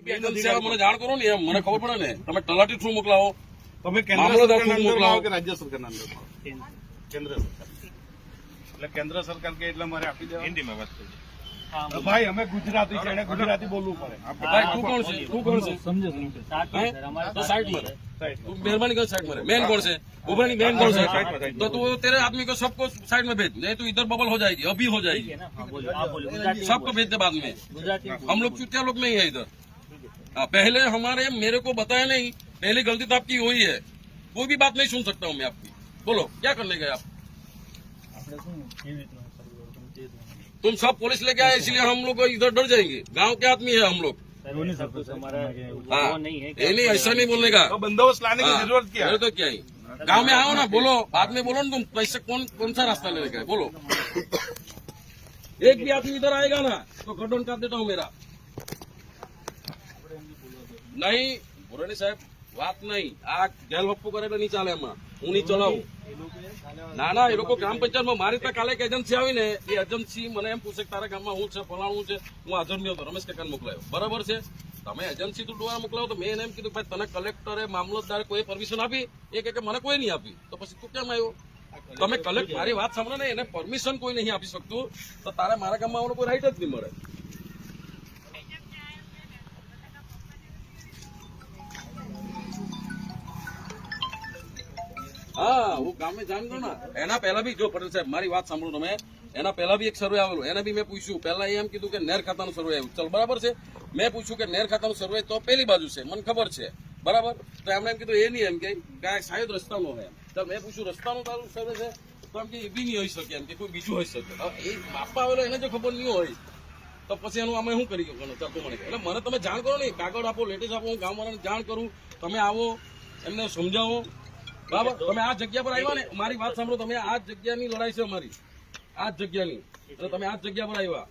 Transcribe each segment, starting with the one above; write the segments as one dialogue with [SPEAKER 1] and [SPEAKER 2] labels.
[SPEAKER 1] Agency વાળા મને જાણ કરો ને એમ મને ખબર પડે ને તમે તલાટી થ્રુ મોકલાવો
[SPEAKER 2] તમે કેન્દ્ર
[SPEAKER 1] મામલતદાર
[SPEAKER 2] સરકારના
[SPEAKER 1] શું
[SPEAKER 2] અંદરમાં આવો
[SPEAKER 1] મોકલાવો?
[SPEAKER 2] કે રાજ્ય સરકારના અંદરમાં આવો? કેન્દ્ર સરકાર એટલે કેન્દ્ર સરકાર કે એટલે મારે આપી દેવા
[SPEAKER 3] હિન્દીમાં વાત કરજો
[SPEAKER 2] ભાઈ અમે ગુજરાતી છે એને ગુજરાતી બોલવું પડે
[SPEAKER 1] ભાઈ તું કોણ છે તું કોણ છે
[SPEAKER 4] સમજો સમજો
[SPEAKER 1] હે? તો સાઈડ માં રહે.
[SPEAKER 2] સાહેબ.
[SPEAKER 1] तू मेहरबानी कर साइड में रहे मेन कौन से उभरनी मेन कौन से तो तू तेरे आदमी को सबको साइड में भेज नहीं तो इधर बबल हो जाएगी अभी हो जाएगी
[SPEAKER 4] हाँ, बोलो आप बोलो गुजराती
[SPEAKER 1] सबको भेज दे बाद में
[SPEAKER 4] गुजराती में
[SPEAKER 1] हम लोग चुतिया लोग नहीं है इधर आ, पहले हमारे मेरे को बताया नहीं पहली गलती तो आपकी हुई है। कोई भी बात नहीं सुन सकता हूँ मैं आपकी। बोलो क्या करने गए आप? तुम सब पुलिस लेके आए इसलिए हम लोग इधर डर जाएँगे। गाँव के आदमी है हम लोग।
[SPEAKER 4] नहीं
[SPEAKER 1] हाँ।
[SPEAKER 4] नहीं
[SPEAKER 1] ऐसा नहीं बोलने का।
[SPEAKER 2] तो बंदोबस्त लाने की
[SPEAKER 1] हाँ,
[SPEAKER 2] ज़रूरत क्या है?
[SPEAKER 1] तो क्या ही। गाँव में आओ ना बोलो बाद में बोलो ना तुम पैसे कौन कौन सा रास्ता लेके का बोलो। एक भी आदमी इधर आएगा ना तो गडन कर देता हूँ मेरा। नहीं બોરાણી સાહેબ, વાત નહીં. આ ગેલ વપ્પુ કરે એટલે નહીં ચાલે એમાં. હું નહીં ચલાવું. ના ના, એ લોકો ગ્રામ પંચાયતમાં મારી ત્યાં કાલે એક એજન્સી આવી ને એ એજન્સી મને એમ પૂછે તારા ગામમાં હું છે, ફલાણું છે? હું હાજર નહીં હતો. રમેશ કાકાને મોકલાયો. બરાબર છે? તમે એજન્સી તો દ્વારા મોકલાવો તો મેં એમ કીધું, ભાઈ, તને કલેક્ટરે મામલતદારે કોઈ પરમિશન આપી? એ કે, મને કોઈ નહીં આપી. તો પછી તું કેમ આવ્યો? તમે કલેક્ટ મારી વાત સાંભળો ને, એને પરમિશન કોઈ નહીં આપી શકતું. તો તારે મારા ગામમાં આવવાનો કોઈ રાઈટ જ નહીં મળે. હા, હું ગામે જાણ કરું ને એના પહેલા બી જો પટેલ સાહેબ, મારી વાત સાંભળો તમે. એના પહેલા બી એક સર્વે આવેલું, એને બી મેં પૂછ્યું. પહેલા એમ કીધું કે નેર ખાતાનું સર્વે આવ્યું. ચલ, બરાબર છે? મેં પૂછ્યું કે નેર ખાતાનું સર્વે તો પેલી બાજુ છે, મને ખબર છે. બરાબર? તો એમણે એમ કીધું, એ નહીં એમ કે આ શાયદ રસ્તાનો હોય એમ. તો મેં પૂછ્યું, રસ્તાનું તારું સર્વે છે? તો એમ કે, એ બી નહીં હોઈ શકે એમ કે, કોઈ બીજું હોઈ શકે. એ બાપા આવેલો એને જો ખબર નહીં હોય, તો પછી એનું અમે શું કરી ચાલ મને એટલે મને તમે જાણ કરો ને, કાગળ આપો, લેટેસ્ટ આપો, હું ગામવાળાને જાણ કરું. તમે આવો, એમને સમજાવો. બરાબર? તમે આ જગ્યા પર આવ્યા ને, મારી વાત સાંભળો, તમે આ જગ્યાની લડાઈ છે અમારી. આ જગ્યાની. અને તમે આ જગ્યા પર આવ્યા.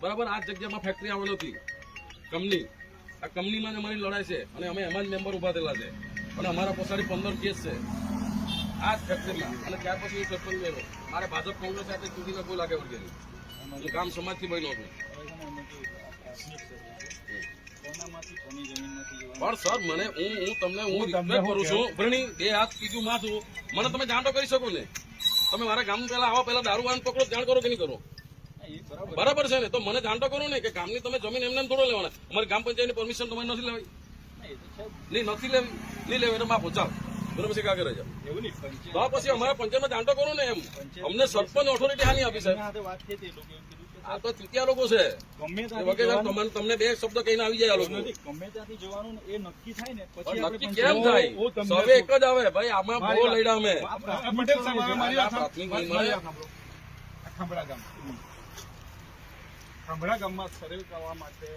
[SPEAKER 1] બરાબર? આ જગ્યામાં ફેક્ટરી આવેલી હતી. કંપની. આ કંપનીમાં જ અમારી લડાઈ છે. અને અમે એમાં જ મેમ્બર ઊભા થયેલા છે. અને અમારા પોસાડી પંદર કેસ છે. આ જ ફેક્ટરીમાં અને ત્યાર પછી સરપંચ મારે ભાજપ કોંગ્રેસ સાથે ચૂંટીને કોઈ લાગે વળગે હું ગામ સમાજથી બન્યો છું.
[SPEAKER 4] કોનામાંથી કોની જમીનમાંથી જોવાનું
[SPEAKER 1] પણ સર મને હું હું તમને હું રિક્વેસ્ટ કરું છું ભરણી બે હાથ બીજું માથું. મને તમે જાણ તો કરી શકો ને. તમે મારા ગામ પહેલા આવા પહેલા દારૂ વાન પકડો જાણ કરો કે નહીં કરો.
[SPEAKER 4] બરાબર
[SPEAKER 1] છે ને? તો મને જાણતો કરો ને કે ગામની તમે જમીન એમને એમ થોડો લેવાના. અમારી ગ્રામ પંચાયતની પરમિશન તમારે નથી લેવાય નહીં નથી લેવી. નહીં લેવી એટલે માફો ચાલ. છે?
[SPEAKER 4] એવું નહીં પંચાયત.
[SPEAKER 1] તો આ પછી અમારા પંચાયતમાં જાણ કરો ને એમ. અમને સરપંચ ઓથોરિટી હાની આપી સાહેબ.
[SPEAKER 4] સાથે વાત થઈ હતી એ લોકો એમ કીધું કે
[SPEAKER 1] આ તો ચૂતિયા લોકો છે. વગેરે તમને બે શબ્દ કહીને આવી જાય લોકો.
[SPEAKER 4] ગમે ત્યાંથી જવાનું એ નક્કી થાય ને પછી
[SPEAKER 1] નક્કી કેમ થાય? સવે એક જ આવે. ભાઈ આમાં બહુ લડ્યા અમે.
[SPEAKER 2] ખાંભડા ગામ. ખાંભડા ગામમાં સર્વે કરવા માટે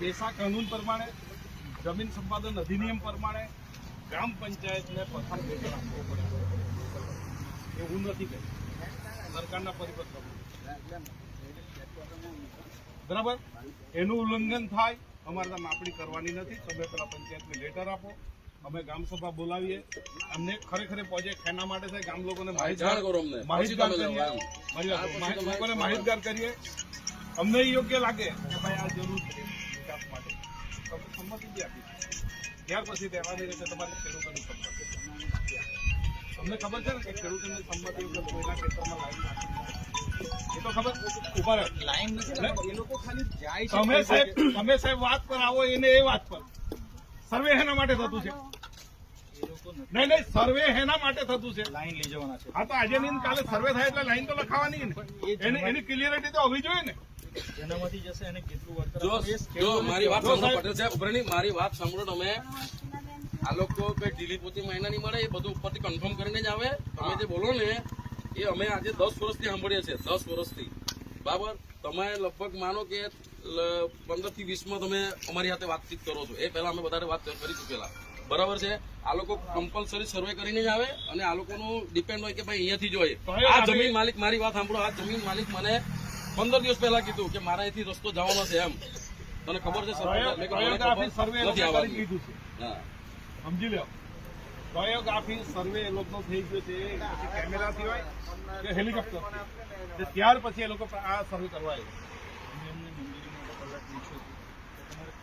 [SPEAKER 2] પેશા કાનૂન પ્રમાણે જમીન સંપાદન અધિનિયમ પ્રમાણે ગ્રામ પંચાયતને પ્રથમ વેતન આપવો પડે. એવું નથી કહ્યું સરકારના પરિપત્ર બરાબર? એનું ઉલ્લંઘન થાય અમારે ત્યાં માપણી કરવાની નથી. તમે પેલા પંચાયતને લેટર આપો. અમે ગામ સભા બોલાવીએ. અમને ખરેખર પ્રોજેક્ટ એના માટે થાય ગામ લોકોને માહિતગાર કરીએ. લોકોને માહિતગાર કરીએ. અમને યોગ્ય લાગે કે ભાઈ આ જરૂર છે. સંમતિ આપી ત્યાર પછી તહેવારની રીતે તમારે ખેડૂતોની સંમતિ તમને ખબર છે ને કે ખેડૂતોની સંમતિ વગર કોઈના ખેતરમાં લાઈન એ તો ખબર? ઊભા
[SPEAKER 4] લાઈન નથી એ લોકો ખાલી જાય છે
[SPEAKER 2] તમે સાહેબ તમે સાહેબ વાત પર આવો એને એ વાત પર. સર્વે હેના માટે થતું છે. નહીં નહીં સર્વે હેના માટે થતું છે.
[SPEAKER 4] લાઈન લઈ જવાના છે.
[SPEAKER 2] હા તો આજે નહીં કાલે સર્વે થાય એટલે લાઈન તો લખાવાની ને. એની એની ક્લિયરિટી તો હોવી જોઈએ ને.
[SPEAKER 4] જેનામાંથી જશે એને કેટલું વળતર
[SPEAKER 1] જો
[SPEAKER 4] આપવું એ
[SPEAKER 1] જો
[SPEAKER 4] ખેડૂતોને
[SPEAKER 1] મારી વાત સાંભળો પટેલ સાહેબ ઉભરણી મારી વાત સાંભળો તમે. આ લોકો કઈ ઢીલી પોતી મહિના મળે એ બધું ઉપરથી કન્ફર્મ કરીને જ આવે. તમે જે બોલો ને એ અમે આજે દસ વર્ષથી સાંભળીએ છીએ દસ વર્ષથી. બરાબર? તમે લગભગ માનો કે પંદરથી વીસમાં તમે અમારી સાથે વાતચીત કરો છો. એ પહેલા અમે વધારે વાત કરી ચૂકેલા. બરાબર છે? આ લોકો કમ્પલસરી સર્વે કરીને જ આવે અને આ લોકોનું ડિપેન્ડ હોય કે ભાઈ અહીંયાથી જોઈએ હોય. આ જમીન માલિક મારી વાત સાંભળો આ જમીન માલિક મને પંદર દિવસ પહેલા કીધું કે મારા અહીંથી રસ્તો જવાનો છે એમ. તને ખબર છે.
[SPEAKER 2] સમજી લો પ્રયોગાફી સર્વે એ લોકોનો થઈ ગયો છે કેમેરાથી હોય કે હેલિકોપ્ટર. ત્યાર પછી એ લોકો આ સર્વે કરવા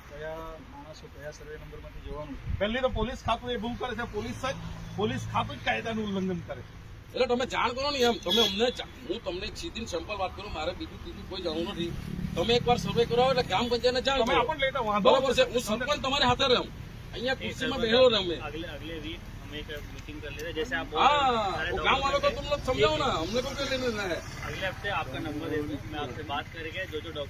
[SPEAKER 2] કયા
[SPEAKER 4] માણસો કયા સર્વે નંબરમાંથી જવાનું
[SPEAKER 2] પહેલી તો પોલીસ ખાતું એ ભૂલ કરે છે પોલીસ જ પોલીસ ખાતું જ કાયદાનું ઉલ્લંઘન કરે છે.
[SPEAKER 1] એટલે તમે જાણ કરો ને એમ તમે અમને જા- હું તમને સીધી સિમ્પલ વાત કરું મારે બીજું ત્રીજું કોઈ જાણવું નથી તમે એકવાર સર્વે કરાવો એટલે ગ્રામ પંચાયતને જાણ
[SPEAKER 2] તમે
[SPEAKER 1] કરો
[SPEAKER 2] આપણને લઈને વાંધો
[SPEAKER 1] બરાબર છે હું સરપંચ તમારી હાથે રહું અહીંયા ખુરશીમાં બેઠો રહું મેં
[SPEAKER 3] अगले अगले वीक हम एक मीटिंग कर लेते हैं जैसे आप बोल
[SPEAKER 1] हाँ
[SPEAKER 3] रहे हैं, सारे
[SPEAKER 1] वो गाँव वालों को
[SPEAKER 3] document
[SPEAKER 1] तुम लोग समझाओ ना हमने को क्या लेना है
[SPEAKER 3] अगले हफ्ते आपका नंबर दे दूँ मैं आपसे बात करके जो जो डॉक्यूमेंट